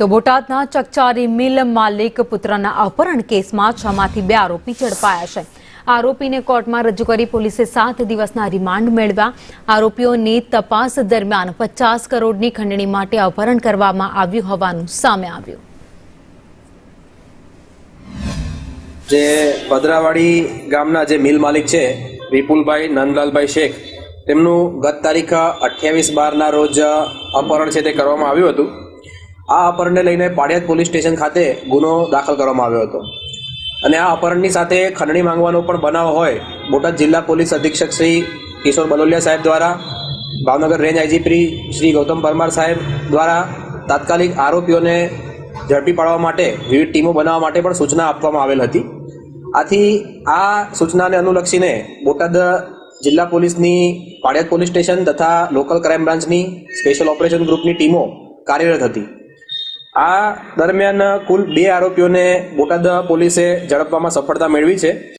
તો બોટાદના ચકચારી મિલ માલિક પુત્રના અપહરણ કેસમાં છમાંથી બે આરોપી ઝડપાયા છે. આરોપીને કોર્ટમાં રજૂ કરી પોલીસે સાત દિવસના રિમાન્ડ મેળવ્યા. આરોપીઓની તપાસ દરમિયાન પચાસ કરોડની ખંડણી માટે અપહરણ કરવામાં આવ્યું હોવાનું સામે આવ્યું. જે ભદ્રાવાડી ગામના જે મિલ માલિક છે, વિપુલભાઈ નંદલાલભાઈ શેખ, તેમનું ગત તારીખ અઠ્યાવીસ બારના રોજ અપહરણ છે તે કરવામાં આવ્યું હતું. આ અપહરણને લઈને પાડિયાદ પોલીસ સ્ટેશન ખાતે ગુનો દાખલ કરવામાં આવ્યો હતો. અને આ અપહરણની સાથે ખંડણી માંગવાનો પણ બનાવ હોય, બોટાદ જિલ્લા પોલીસ અધિક્ષક શ્રી કિશોર બલોલિયા સાહેબ દ્વારા, ભાવનગર રેન્જ આઈજીપી શ્રી ગૌતમ પરમાર સાહેબ દ્વારા તાત્કાલિક આરોપીઓને ઝડપી પાડવા માટે વિવિધ ટીમો બનાવવા માટે પણ સૂચના આપવામાં આવેલ હતી. આથી આ સૂચનાને અનુલક્ષીને બોટાદ જિલ્લા પોલીસની, પાડિયાદ પોલીસ સ્ટેશન તથા લોકલ ક્રાઇમ બ્રાન્ચની સ્પેશિયલ ઓપરેશન ગ્રુપની ટીમો કાર્યરત હતી. આ દરમિયાન કુલ બે આરોપીઓને બોટાદ પોલીસે ઝડપવામાં સફળતા મેળવી છે.